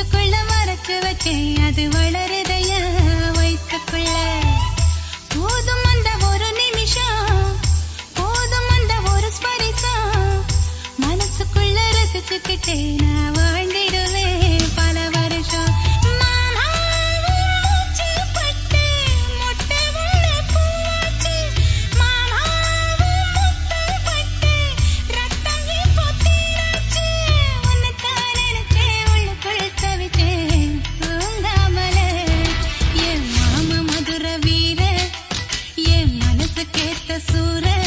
வச்சேன் அது வளருதையா? வயிற்றுக்குள்ள போதும் அந்த ஒரு நிமிஷம் போதும் அந்த ஒரு ஸ்பரிசம். மனசுக்குள்ள ரசிச்சுக்கிட்டே Jesús.